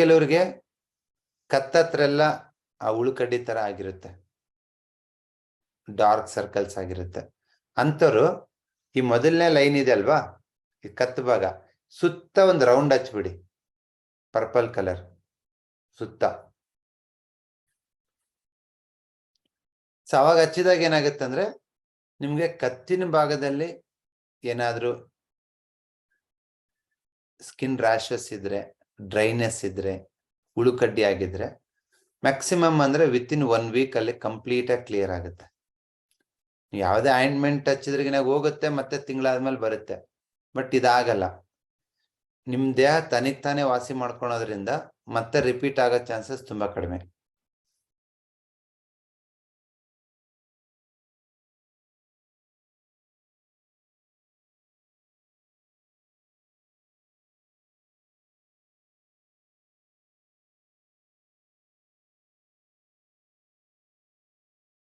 ಕೆಲವ್ರಿಗೆ ಕತ್ತತ್ರ ಎಲ್ಲ ಆ ಉಳುಕಡ್ಡಿ ತರ ಆಗಿರುತ್ತೆ. ಡಾರ್ಕ್ ಸರ್ಕಲ್ಸ್ ಆಗಿರುತ್ತೆ. ಅಂಥವ್ರು ಈ ಮೊದಲನೇ ಲೈನ್ ಇದೆ ಅಲ್ವಾ? ಈ ಕತ್ತು ಭಾಗ. ಸುತ್ತ ಒಂದು ರೌಂಡ್ ಹಚ್ಬಿಡಿ. ಪರ್ಪಲ್ ಕಲರ್ ಸುತ್ತ. ಸೊ ಅವಾಗ ಹಚ್ಚಿದಾಗ ಏನಾಗುತ್ತೆ ಅಂದ್ರೆ ನಿಮ್ಗೆ ಕತ್ತಿನ ಭಾಗದಲ್ಲಿ ಏನಾದ್ರೂ ಸ್ಕಿನ್ ರ್ಯಾಶಸ್ ಇದ್ರೆ ಡ್ರೈನೆಸ್ ಇದ್ರೆ, ಉಳುಕಡ್ಡಿ ಆಗಿದ್ರೆ ಮ್ಯಾಕ್ಸಿಮಮ್ ಅಂದ್ರೆ ವಿತ್ ಇನ್ ಒನ್ ವೀಕ್ ಅಲ್ಲಿ ಕಂಪ್ಲೀಟ್ ಆಗಿ ಕ್ಲಿಯರ್ ಆಗುತ್ತೆ. ಯಾವುದೇ ಆಯಿಂಟ್ಮೆಂಟ್ ಹಚ್ಚಿದ್ರಿಗಿನ ಹೋಗುತ್ತೆ, ಮತ್ತೆ ತಿಂಗಳಾದ್ಮೇಲೆ ಬರುತ್ತೆ. ಬಟ್ ಇದಾಗಲ್ಲ. ನಿಮ್ ದೇಹ ತನಿಗ್ ತಾನೇ ವಾಸಿ ಮಾಡ್ಕೊಳೋದ್ರಿಂದ ಮತ್ತೆ ರಿಪೀಟ್ ಆಗೋ ಚಾನ್ಸಸ್ ತುಂಬಾ ಕಡಿಮೆ.